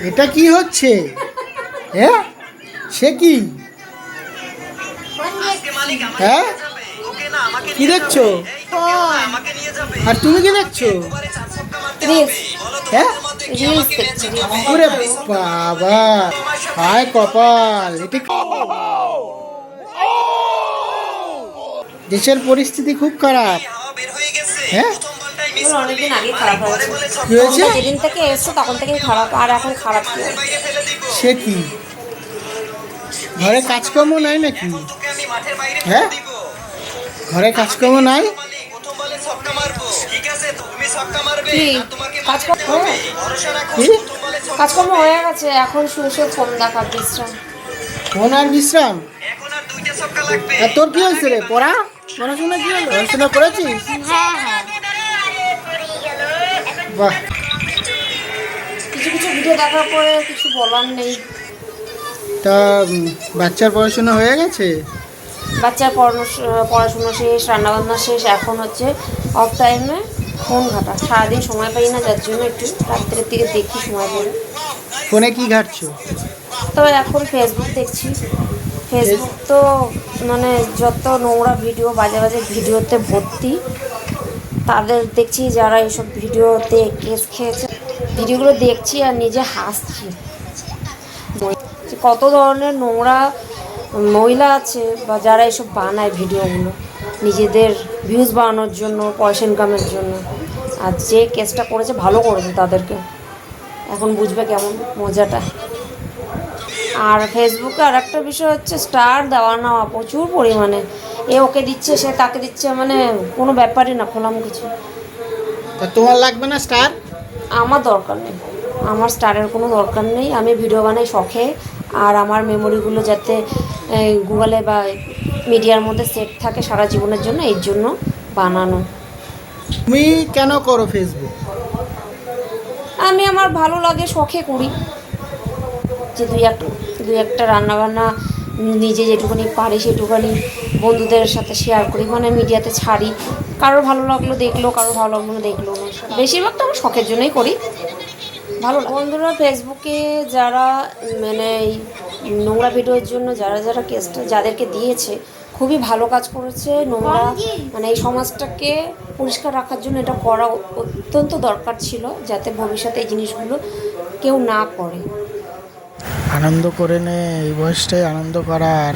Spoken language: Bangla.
এটা কি হচ্ছে? হ্যাঁ? সে কি? হ্যাঁ? কি দেখছ? আর তুমি কি দেখছ? হ্যাঁ? বাবা। হায় কপাল, এটা দেশের পরিস্থিতি খুব খারাপ। হ্যাঁ? এগুলো অনেকদিন আগে খারাপ হয়েছে। কি হয়েছে? যেদিন থেকে এসছো তখন থেকেই খারাপ আর এখন খারাপ কি? সে কি? ঘরে কাজকর্ম নাই নাকি? হ্যাঁ? ঘরে কাজকর্ম নাই? কি? কাজকর্ম হয়ে- কি? কাজকর্ম হয়ে গেছে এখন শুয়ে শুয়ে ফোন দেখা বিশ্রাম। ফোন আর বিশ্রাম? আর তোর কি হয়েছে রে পড়া? পড়াশোনা কি হলো? পড়াশোনা করেছিস? হ্যাঁ হ্যাঁ। বাহ। কিছু কিছু ভিডিও দেখার পরে কিছু বলার নেই। তা বাচ্চার পড়াশোনা হয়ে গেছে? বাচ্চার পড়াশোনা শেষ রান্নাবান্না শেষ এখন হচ্ছে অফ টাইমে ফোন ঘাটা। সারাদিন সময় পাই না যার জন্য একটু রাত্রের দিকে দেখি সময় পেলে ফোনে কি ঘাটছো? তবে এখন ফেসবুক দেখছি। ফেসবুক তো মানে যত নোংরা ভিডিও বাজে বাজে ভিডিওতে ভর্তি তাদের দেখছি যারা এইসব ভিডিওতে কেস খেয়েছে। ভিডিওগুলো দেখছি আর নিজে হাসছি। কত ধরনের নোংরা মহিলা আছে বা যারা এসব বানায় ভিডিওগুলো, নিজেদের ভিউজ বানানোর জন্য, পয়সা ইনকামের জন্য। আর যে কেসটা করেছে, ভালো করেছে তাদেরকে। এখন বুঝবে কেমন মজাটা। আর ফেসবুকে আর একটা বিষয় হচ্ছে স্টার দেওয়া নেওয়া প্রচুর পরিমাণে। এ ওকে দিচ্ছে সে তাকে দিচ্ছে মানে কোনো ব্যাপারই না খোলাম কিছু। তা তোমার লাগবে না স্টার আমার দরকার নেই। আমার স্টারের কোনো দরকার নেই। আমি ভিডিও বানাই শখে আর আমার মেমোরিগুলো যাতে গুগলে বা মিডিয়ার মধ্যে সেট থাকে সারা জীবনের জন্য এর জন্য বানানো। তুমি কেন করো ফেসবুক আমি আমার ভালো লাগে শখে করি। যে দুই একটা দুই একটা রান্নাবান্না নিজে যেটুকুনি পারি সেটুকুনি বন্ধুদের সাথে শেয়ার করি। মানে মিডিয়াতে ছাড়ি। কারোর ভালো লাগল দেখল কারোর ভালো লাগল না দেখল। বেশিরভাগ তো আমার শখের জন্যই করি। ভালো বন্ধুরা ফেসবুকে যারা মানে এই নোংরা ভিডিওর জন্য যারা যারা কেসটা যাদেরকে দিয়েছে খুবই ভালো কাজ করেছে। নোংরা মানে এই সমাজটাকে পরিষ্কার রাখার জন্য এটা করা অত্যন্ত দরকার ছিল যাতে ভবিষ্যতে এই জিনিসগুলো কেউ না করে। আনন্দ করে নে এই বয়সটাই আনন্দ করার।